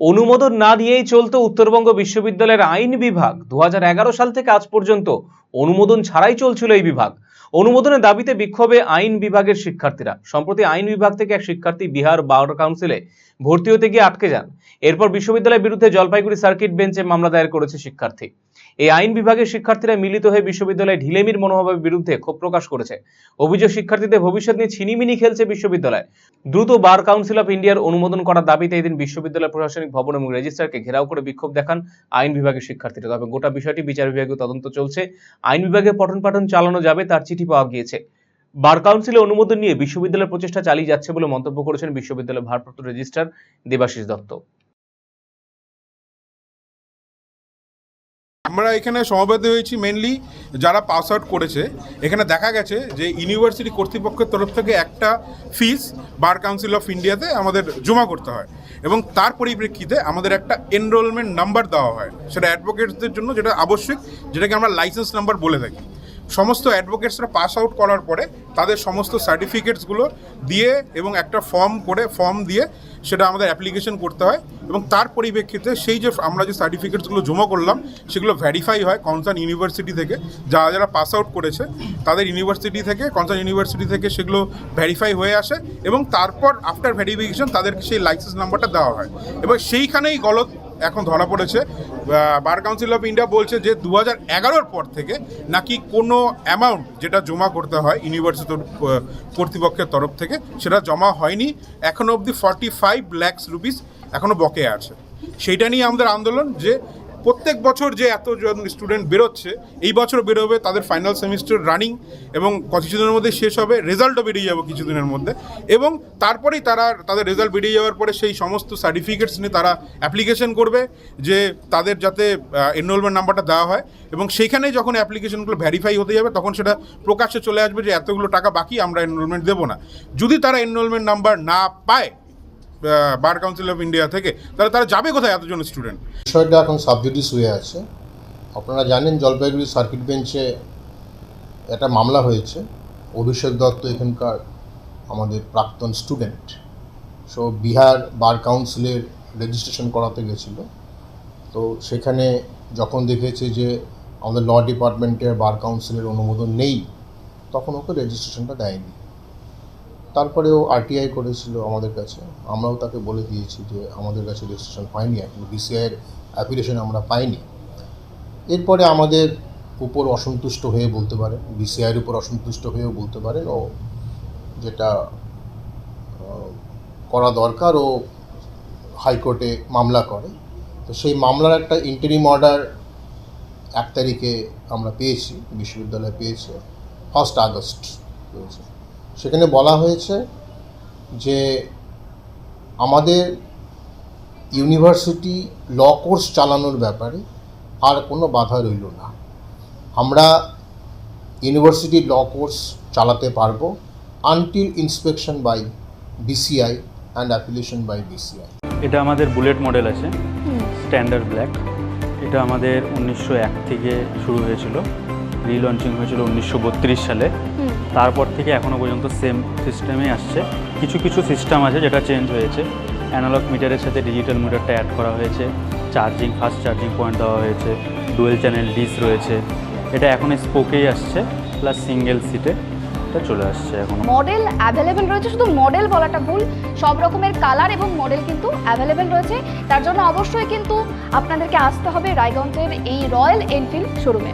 অনুমোদন না দিয়েই চলতো উত্তরবঙ্গ বিশ্ববিদ্যালয়ের আইন বিভাগ। দু হাজার এগারো সাল থেকে আজ পর্যন্ত অনুমোদন ছাড়াই চলছিল এই বিভাগ। অনুমোদনের দাবিতে বিক্ষোভে আইন বিভাগের শিক্ষার্থীরা। সম্প্রতি আইন বিভাগ থেকে এক শিক্ষার্থী বিহার বার কাউন্সিলে ভর্তি হতে গিয়ে আটকে যান। এরপর বিশ্ববিদ্যালয়ের বিরুদ্ধে জলপাইগুড়ি সার্কিট বেঞ্চে মামলা দায়ের করেছে শিক্ষার্থী। এই আইন বিভাগের শিক্ষার্থীরা মিলিত হয়ে বিশ্ববিদ্যালয়ে ঢিলেমির মনোভাবের বিরুদ্ধে ক্ষোভ প্রকাশ করেছে। অভিযোগ, শিক্ষার্থীদের ভবিষ্যৎ নিয়ে ছিনিমিনি খেলছে বিশ্ববিদ্যালয়। দ্রুত বার কাউন্সিল অফ ইন্ডিয়ার অনুমোদন করার দাবিতে এদিন বিশ্ববিদ্যালয় প্রশাসনিক ভবন এবং রেজিস্ট্রারকে ঘেরাও করে বিক্ষোভ দেখান আইন বিভাগের শিক্ষার্থীরা। তবে গোটা বিষয়টি বিচার বিভাগীয় তদন্ত চলছে। আইন বিভাগে পঠন পাঠন চালানো যাবে, তার চিঠি পাওয়া গিয়েছে। বার কাউন্সিলের অনুমোদন নিয়ে বিশ্ববিদ্যালয়ের প্রচেষ্টা চালিয়ে যাচ্ছে বলে মন্তব্য করেছেন বিশ্ববিদ্যালয়ের ভারপ্রাপ্ত রেজিস্ট্রার দেবাশিস দত্ত। আমরা এখানে সমবেত হয়েছি মেনলি যারা পাস আউট করেছে। এখানে দেখা গেছে যে ইউনিভার্সিটি কর্তৃপক্ষের তরফ থেকে একটা ফিস বার কাউন্সিল অফ ইন্ডিয়াতে আমাদের জমা করতে হয় এবং তার পরিপ্রেক্ষিতে আমাদের একটা এনরোলমেন্ট নাম্বার দেওয়া হয়। সেটা অ্যাডভোকেটসদের জন্য যেটা আবশ্যক, যেটাকে আমরা লাইসেন্স নাম্বার বলে থাকি। সমস্ত অ্যাডভোকেটসরা পাস আউট করার পরে তাদের সমস্ত সার্টিফিকেটসগুলো দিয়ে এবং একটা ফর্ম করে ফর্ম দিয়ে সেটা আমাদের অ্যাপ্লিকেশন করতে হয় এবং তার পরিপ্রেক্ষিতে সেই যে আমরা যে সার্টিফিকেটসগুলো জমা করলাম, সেগুলো ভ্যারিফাই হয় কনসার্ন ইউনিভার্সিটি থেকে। যারা যারা পাস আউট করেছে, তাদের ইউনিভার্সিটি থেকে কনসার্ন ইউনিভার্সিটি থেকে সেগুলো ভ্যারিফাই হয়ে আসে এবং তারপর আফটার ভ্যারিফিকেশন তাদেরকে সেই লাইসেন্স নাম্বারটা দেওয়া হয়। এবার সেইখানেই গলত এখন ধরা পড়েছে বার কাউন্সিল অফ ইন্ডিয়া বলছে যে দু হাজার পর থেকে নাকি কোনো অ্যামাউন্ট যেটা জমা করতে হয় ইউনিভার্সিটি কর্তৃপক্ষের তরফ থেকে, সেটা জমা হয়নি। এখনও অবধি ফর্টি ফাইভ ল্যাক্স রুপিস এখনও বকেয়া আছে। সেইটা নিয়ে আমাদের আন্দোলন যে প্রত্যেক বছর যে এতজন স্টুডেন্ট বেরোচ্ছে, এই বছর বেরোবে তাদের ফাইনাল সেমিস্টার রানিং এবং কিছুদিনের মধ্যে শেষ হবে রেজাল্টও বেরিয়ে যাবে কিছুদিনের মধ্যে। এবং তারপরেই তারা, তাদের রেজাল্ট বেরিয়ে যাওয়ার পরে সেই সমস্ত সার্টিফিকেটস নিয়ে তারা অ্যাপ্লিকেশন করবে, যে তাদের যাতে এনরোলমেন্ট নাম্বারটা দেওয়া হয়। এবং সেইখানে যখন অ্যাপ্লিকেশনগুলো ভ্যারিফাই হতে যাবে, তখন সেটা প্রকাশ্যে চলে আসবে যে এতগুলো টাকা বাকি আমরা এনরোলমেন্ট দেবো না। যদি তারা এনরোলমেন্ট নাম্বার না পায় বার কাউন্সিল অফ ইন্ডিয়া থেকে, তাহলে তারা যাবে কোথায় এতজন স্টুডেন্ট বিষয়টা এখন সাবজুডিস হয়ে আছে। আপনারা জানেন জলপাইগুড়ি সার্কিট বেঞ্চে একটা মামলা হয়েছে। অভিষেক দত্ত এখানকার আমাদের প্রাক্তন স্টুডেন্ট সো বিহার বার কাউন্সিলের রেজিস্ট্রেশন করাতে গেছিল। তো সেখানে যখন দেখেছে যে আমাদের ল ডিপার্টমেন্টের বার কাউন্সিলের অনুমোদন নেই, তখন ওকে রেজিস্ট্রেশনটা দেয়নি। তারপরে ও আরটিআই করেছিল আমাদের কাছে। আমরাও তাকে বলে দিয়েছি যে আমাদের কাছে রেজিস্ট্রেশন হয়নি, এখন বিসিআইয়ের অ্যাপ্লিকেশন আমরা পাইনি। এরপরে আমাদের উপর অসন্তুষ্ট হয়ে বলতে পারেন বিসিআইয়ের উপর অসন্তুষ্ট হয়েও বলতে পারেন ও যেটা করা দরকার, ও হাইকোর্টে মামলা করে। তো সেই মামলার একটা ইন্টারিম অর্ডার এক তারিখে আমরা পেয়েছি, বিশ্ববিদ্যালয়ে পেয়েছে ফার্স্ট আগস্ট পেয়েছে। সেখানে বলা হয়েছে যে আমাদের ইউনিভার্সিটি ল কোর্স চালানোর ব্যাপারে আর কোনো বাধা রইল না। আমরা ইউনিভার্সিটি ল কোর্স চালাতে পারব until inspection by BCI and application by BCI এটা আমাদের বুলেট মডেল আছে স্ট্যান্ডার্ড ব্ল্যাক। এটা আমাদের উনিশশো এক থেকে শুরু হয়েছিল রিলঞ্চিং হয়েছিল উনিশশো বত্রিশ সালে। তারপর থেকে এখনও পর্যন্ত সেম সিস্টেমে আসছে। কিছু কিছু সিস্টেম আছে যেটা চেঞ্জ হয়েছে। অ্যানালগ মিটারের সাথে ডিজিটাল মিটারটা অ্যাড করা হয়েছে। চার্জিং ফাস্ট চার্জিং পয়েন্ট দেওয়া হয়েছে। ডুয়েল চ্যানেল ডিস রয়েছে। এটা এখন স্পোকেই আসছে প্লাস সিঙ্গেল সিটে এটা চলে আসছে এখন। মডেল অ্যাভেলেবেল রয়েছে, শুধু মডেল বলাটা ভুল। সব রকমের কালার এবং মডেল কিন্তু অ্যাভেলেবেল রয়েছে। তার জন্য অবশ্যই কিন্তু আপনাদেরকে আসতে হবে রায়গঞ্জের এই রয়্যাল এনফিল্ড শোরুমে